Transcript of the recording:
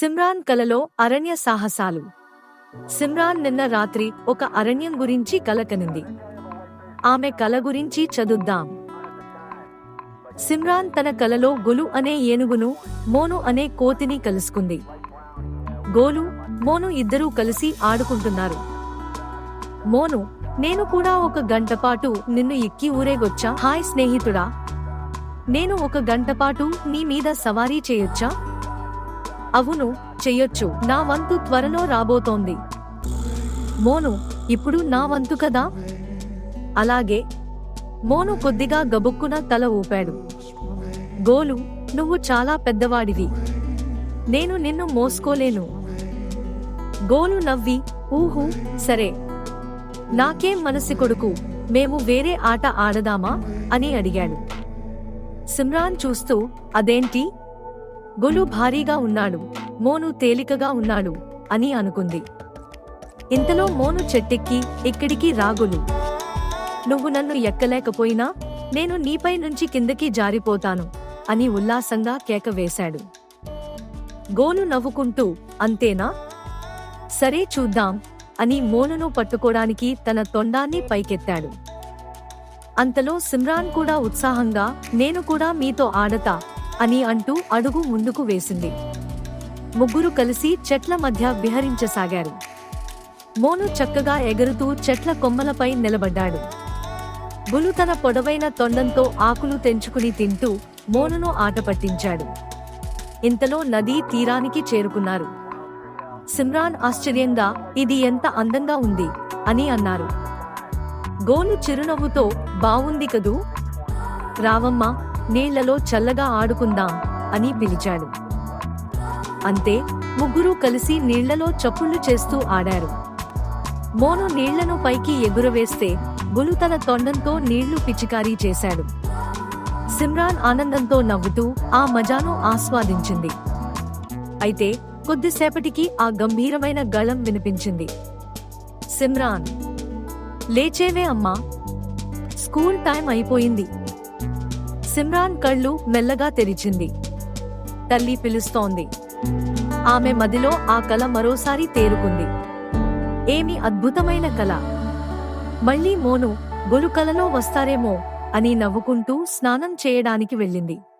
సిమ్రాన్ కలలో అరణ్య సాహసాలు. సిమ్రాన్ నిన్న రాత్రి ఒక అరణ్యం గురించి కల కనింది ఆమె కల గురించి చదుద్దాం. సిమ్రాన్ తన కలలో గొలు అనే ఏనుగును మోను అనే కోతిని కలుసుకుంది. గోలు మోను ఇద్దరూ కలిసి ఆడుకుంటున్నారు. మోను నేను కూడా ఒక గంట పాటు నిన్ను ఎక్కి ఊరేగొచ్చా? హాయ్ స్నేహితుడా. నేను ఒక గంట పాటు నీ మీద సవారీ చేయొచ్చా? అవును చెయ్యొచ్చు నా వంతు త్వరలో రాబోతోంది. మోను ఇప్పుడు నా వంతు కదా? అలాగే మోను కొద్దిగా గబుక్కున తల ఊపాడు. గోలు నువ్వు చాలా పెద్దవాడివి. నేను నిన్ను మోసుకోలేను. గోలు నవ్వి ఊహు సరే. నాకేం మనసి కొడుకు మేము వేరే ఆట ఆడదామా? అని అడిగాడు. సిమ్రాన్ చూస్తూ అదేంటి? గొలు భారీగా ఉన్నాడు మోను తేలికగా ఉన్నాడు అని అనుకుంది. ఇంతలో మోను చెట్టెక్కి ఇక్కడికి రాగొలు నువ్వు నన్ను ఎక్కలేకపోయినా నేను నీపై నుంచి కిందకి జారిపోతాను అని ఉల్లాసంగా కేక వేశాడు. గోలు నవ్వుకుంటూ అంతేనా? సరే చూద్దాం అని మోనును పట్టుకోడానికి తన తొండాన్ని పైకెత్తాడు. అంతలో సిమ్రాన్ కూడా ఉత్సాహంగా నేను కూడా మీతో ఆడతా అని అంటూ అడుగు ముందుకు వేసింది. ముగ్గురు కలిసి చెట్ల మధ్య విహరించసాగారు. మోను చక్కగా ఎగురుతూ చెట్ల కొమ్మలపై నిలబడ్డాడు. గులు తన పొడవైన తొండంతో ఆకులు తెంచుకుని తింటూ మోనును ఆట పట్టించాడు. ఇంతలో నదీ తీరానికి చేరుకున్నారు. సిమ్రాన్ ఆశ్చర్యంగా ఇది ఎంత అందంగా ఉంది అని అన్నారు. గోలు చిరునవ్వుతో బావుంది కదూ? రావమ్మా నీళ్ళలో చల్లగా ఆడుకుందాం అని పిలిచాడు. అంతే ముగ్గురు కలిసి నీళ్ళలో చప్పుళ్ళు చేస్తూ ఆడారు. మోను నీళ్ళను పైకి ఎగురవేస్తే గులు తన తొండంతో నీళ్ళు పిచికారీ చేశాడు. సిమ్రాన్ ఆనందంతో నవ్వుతూ ఆ మజాను ఆస్వాదించింది. అయితే కొద్దిసేపటికి ఆ గంభీరమైన గళం వినిపించింది. సిమ్రాన్ లేచేవే అమ్మా. స్కూల్ టైం అయిపోయింది. సిమ్రాన్ కళ్ళు మెల్లగా తెరిచింది. తల్లి పిలుస్తోంది. ఆమె మదిలో ఆ కల మరోసారి తేరుకుంది. ఏమి అద్భుతమైన కల. మళ్ళీ మోను గొలు కలలో వస్తారేమో అని నవ్వుకుంటూ స్నానం చేయడానికి వెళ్ళింది.